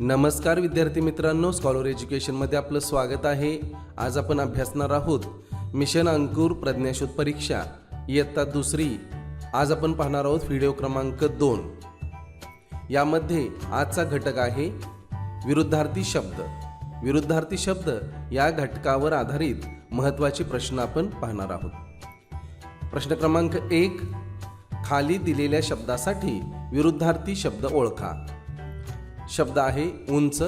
नमस्कार विद्यार्थी मित्रांनो स्कॉलर एज्युकेशनमध्ये आपलं स्वागत आहे. आज आपण अभ्यासणार आहोत मिशन अंकुर प्रज्ञाशोध परीक्षा. इयत्ता दुसरी. आज आपण पाहणार आहोत व्हिडिओ क्रमांक दोन. यामध्ये आजचा घटक आहे विरुद्धार्थी शब्द. विरुद्धार्थी शब्द या घटकावर आधारित महत्त्वाचे प्रश्न आपण पाहणार आहोत. प्रश्न क्रमांक एक. खाली दिलेल्या शब्दासाठी विरुद्धार्थी शब्द ओळखा. शब्द आहे उंच.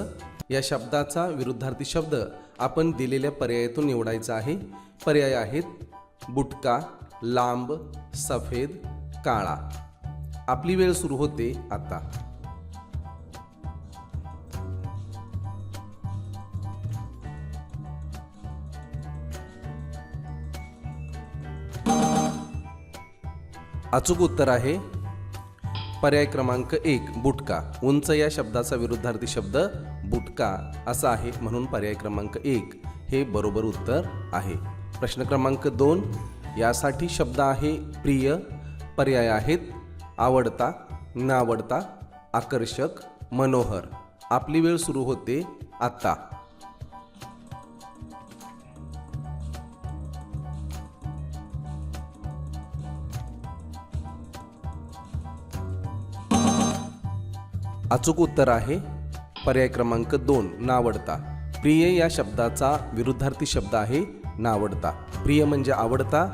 या शब्दाचा विरुद्धार्थी शब्द आपण दिलेल्या पर्यायातून निवडायचा आहे. पर्याय आहेत बुटका लांब सफेद काळा. आपली वेळ सुरू होते आता. अचूक उत्तर आहे पर्याय क्रमांक एक बुटका. उंच या शब्दाचा विरुद्धार्थी शब्द बुटका असा आहे म्हणून पर्याय क्रमांक एक हे बरोबर उत्तर आहे. प्रश्न क्रमांक दोन यासाठी शब्द आहे प्रिय पर्याय आहेत आवडता नावडता आकर्षक मनोहर. आपली वेळ सुरू होते आत्ता अचूक उत्तर आहे. पर्याय क्रमांक दोन नावडता. प्रिय या शब्दाचा विरुद्धार्थी शब्द आहे नावडता. प्रिय म्हणजे आवडता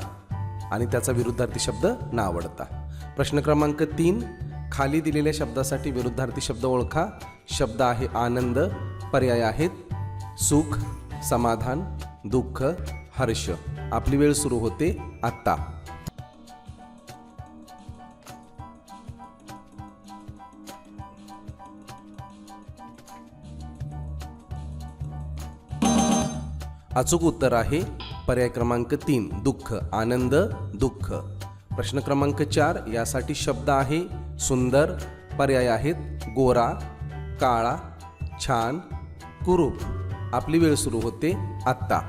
आणि त्याचा विरुद्धार्थी शब्द नावडता. प्रश्न क्रमांक तीन खाली दिलेल्या शब्दासाठी विरुद्धार्थी शब्द ओळखा. शब्द आहे आनंद पर्याय आहेत सुख समाधान दुःख हर्ष. आपली वेळ सुरू होते आत्ता. अचूक उत्तर आहे. पर्याय क्रमांक तीन दुःख आनंद दुःख. प्रश्न क्रमांक चार यासाठी शब्द आहे सुंदर. पर्याय आहेत गोरा काळा छान कुरूप. आपली वेळ सुरू होते आत्ता.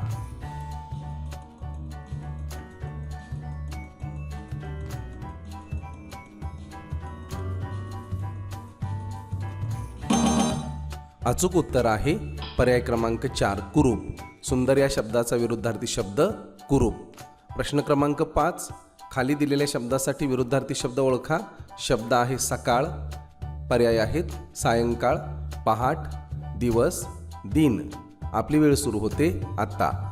अचूक उत्तर आहे पर्याय क्रमांक चार कुरूप. सुंदर या शब्दाचा विरुद्धार्थी शब्द कुरूप. प्रश्न क्रमांक पाच खाली दिलेल्या शब्दासाठी विरुद्धार्थी शब्द ओळखा. शब्द आहे सकाळ पर्याय आहेत सायंकाळ पहाट दिवस दिन. आपली वेळ सुरू होते आत्ता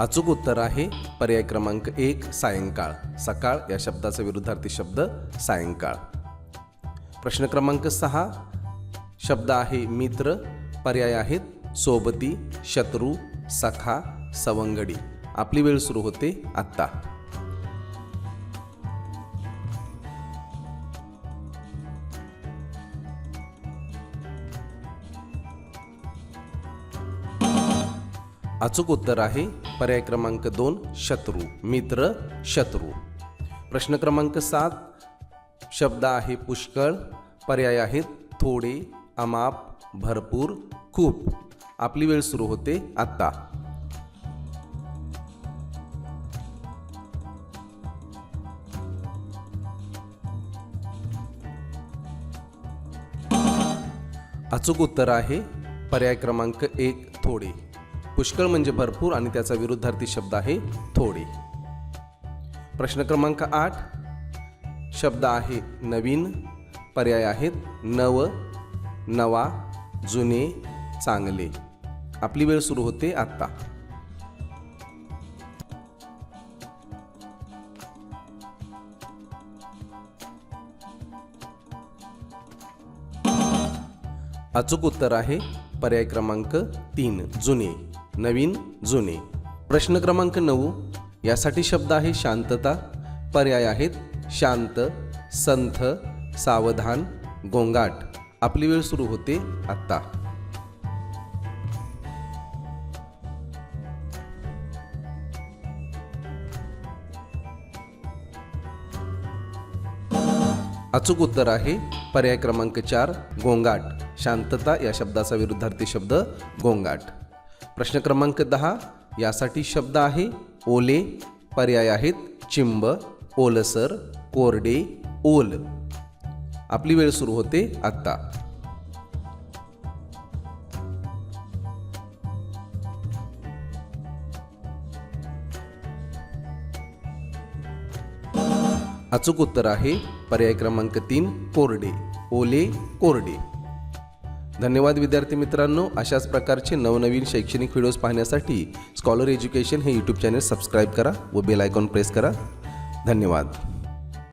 अचूक उत्तर आहे. पर्याय क्रमांक एक सायंकाळ. सकाळ या शब्दाचा विरुद्धार्थी शब्द सायंकाळ. प्रश्न क्रमांक सहा. शब्द आहे मित्र पर्याय आहेत सोबती शत्रू सखा सवंगडी. आपली वेळ सुरू होते आत्ता. अचूक उत्तर आहे. पर्याय क्रमांक दोन शत्रू. मित्र शत्रू. प्रश्न क्रमांक सात शब्द आहे पुष्कळ. पर्याय आहेत थोडे अमाप भरपूर खूप. आपली वेळ सुरू होते आत्ता. अचूक उत्तर आहे. पर्याय क्रमांक एक थोडे. पुष्कळ म्हणजे भरपूर आणि त्याचा विरुद्धार्थी शब्द आहे थोडे. प्रश्न क्रमांक आठ. शब्द आहे नवीन पर्याय आहेत नव नवा जुने चांगले. आपली वेळ सुरू होते आत्ता. अचूक उत्तर आहे पर्याय क्रमांक तीन जुने. नवीन जुने. प्रश्न क्रमांक नऊ. यासाठी शब्द आहे शांतता. पर्याय आहेत शांत संथ सावधान गोंगाट. आपली वेळ सुरू होते आत्ता. अचूक उत्तर आहे पर्याय क्रमांक चार गोंगाट. शांतता या शब्दाचा विरुद्धार्थी शब्द गोंगाट. प्रश्न क्रमांक दहा. यासाठी शब्द आहे ओले. पर्याय आहेत चिंब ओलसर कोरडे ओल. आपली वेळ सुरू होते आत्ता. अचूक उत्तर आहे पर्याय क्रमांक तीन कोरडे. ओले कोरडे. धन्यवाद विद्यार्थी मित्रांनो. अशाच प्रकारचे नवनवीन शैक्षणिक व्हिडिओज पाहण्यासाठी स्कॉलर एज्युकेशन हे यूट्यूब चॅनल सबस्क्राईब करा व बेल आयकॉन प्रेस करा. धन्यवाद.